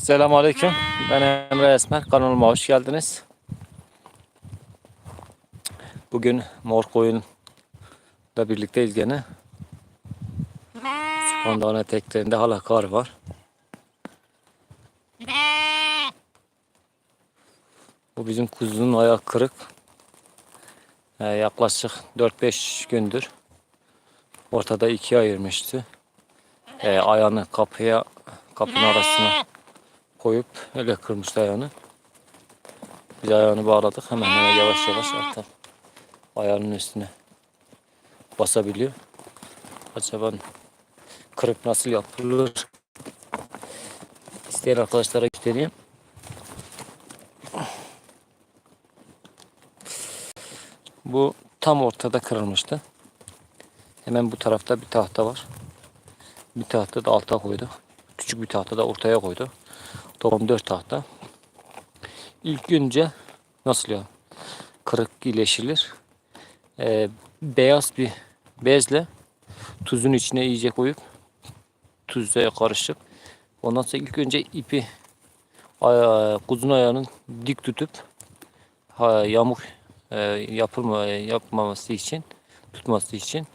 Selamun Aleyküm. Ben Emre Esmer. Kanalıma hoş geldiniz. Bugün Mor Koyun'la birlikteyiz gene. Spondan eteklerinde hala kar var. Bu bizim kuzunun ayağı kırık. Ee, yaklaşık 4-5 gündür ortada ikiye ayırmıştı. Ee, ayağını kapıya kapının arasına koyup öyle kırmıştı ayağını. Biz ayağını bağladık. Hemen hemen yavaş yavaş artık ayağının üstüne basabiliyor. Acaba kırık nasıl yapılır? İsteyen arkadaşlara göstereyim. Bu tam ortada kırılmıştı. Hemen bu tarafta bir tahta var. Bir tahta da alta koyduk. Küçük bir tahta da ortaya koyduk. Toplam 4 tahta. İlk günce nasıl ya? Kırık iyileşilir. Ee, beyaz bir bezle tuzun içine iyice koyup tuzla karışıp ondan sonra ilk önce ipi aya- kuzun ayağının dik tutup ha, yamuk e, yapılma yapmaması için tutması için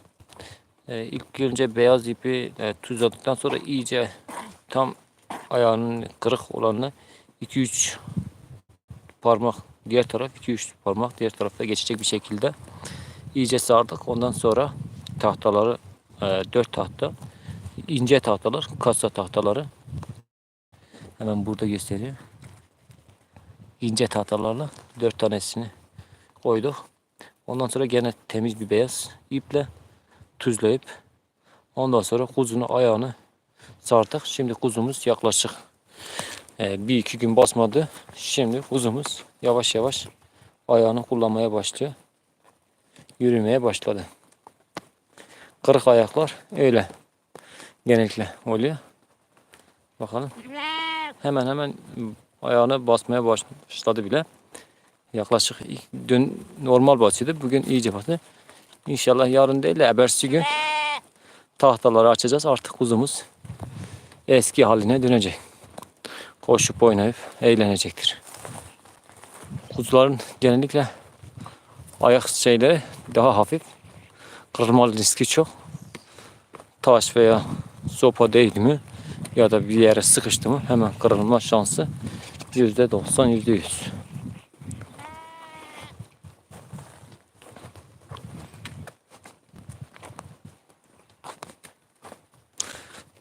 e, ilk önce beyaz ipi e, tuzladıktan sonra iyice tam ayağının kırık olanını 2-3 parmak diğer taraf 2-3 parmak diğer tarafta geçecek bir şekilde iyice sardık. Ondan sonra tahtaları 4 tahta ince tahtalar kasa tahtaları hemen burada gösteriyor. İnce tahtalarla 4 tanesini koyduk. Ondan sonra gene temiz bir beyaz iple tuzlayıp ondan sonra kuzunu ayağını sardık. Şimdi kuzumuz yaklaşık e, bir iki gün basmadı. Şimdi kuzumuz yavaş yavaş ayağını kullanmaya başlıyor. Yürümeye başladı. Kırık ayaklar öyle genellikle oluyor. Bakalım. Hemen hemen ayağını basmaya başladı bile. Yaklaşık dün normal basıyordu. Bugün iyice bastı. İnşallah yarın değil de ertesi gün tahtaları açacağız. Artık kuzumuz eski haline dönecek. Koşup oynayıp eğlenecektir. Kuzuların genellikle ayak şeyleri daha hafif. Kırılma riski çok. Taş veya sopa değil mi ya da bir yere sıkıştı mı hemen kırılma şansı %90 %100.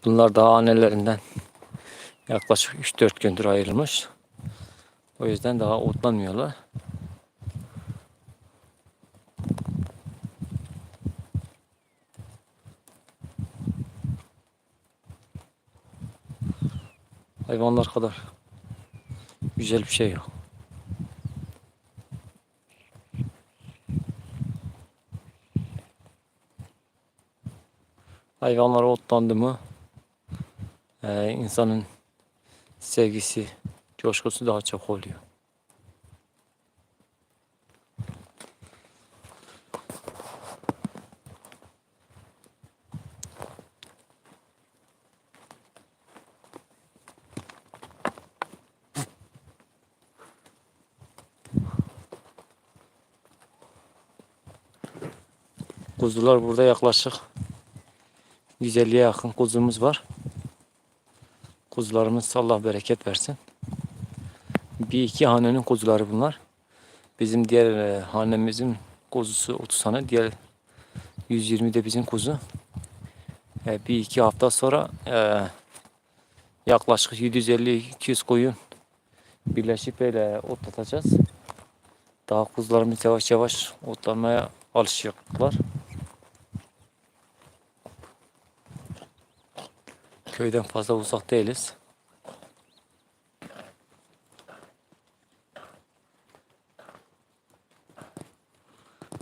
Bunlar daha annelerinden yaklaşık 3-4 gündür ayrılmış. O yüzden daha otlanmıyorlar. Hayvanlar kadar güzel bir şey yok. Hayvanlar otlandı mı e, insanın sevgisi, coşkusu daha çok oluyor. Kuzular burada yaklaşık 150'ye yakın kuzumuz var. Kuzularımız Allah bereket versin. Bir iki hanenin kuzuları bunlar. Bizim diğer e, hanemizin kuzusu 30 tane. Diğer 120 de bizim kuzu. E, bir iki hafta sonra e, yaklaşık 750-200 koyun birleşip böyle otlatacağız. Daha kuzularımız yavaş yavaş otlanmaya alışacaklar. Köyden fazla uzak değiliz.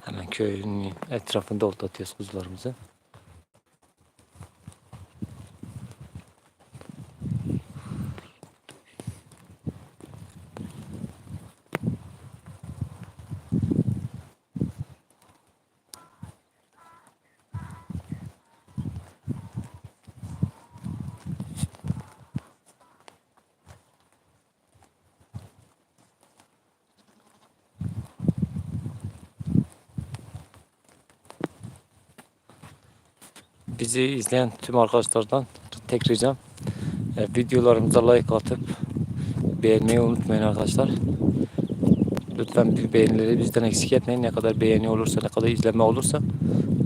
Hemen köyün etrafında otlatıyoruz kuzularımızı. Bizi izleyen tüm arkadaşlardan tek ricam e, videolarımıza like atıp beğenmeyi unutmayın arkadaşlar. Lütfen beğenileri bizden eksik etmeyin. Ne kadar beğeni olursa, ne kadar izleme olursa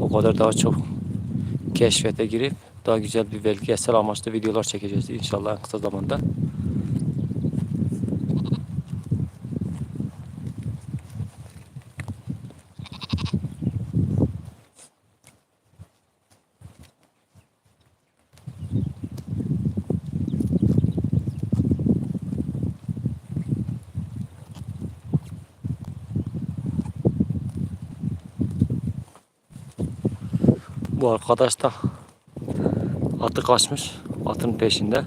o kadar daha çok keşfete girip daha güzel bir belgesel amaçlı videolar çekeceğiz inşallah en kısa zamanda. Bu arkadaş da atı kaçmış. Atın peşinde.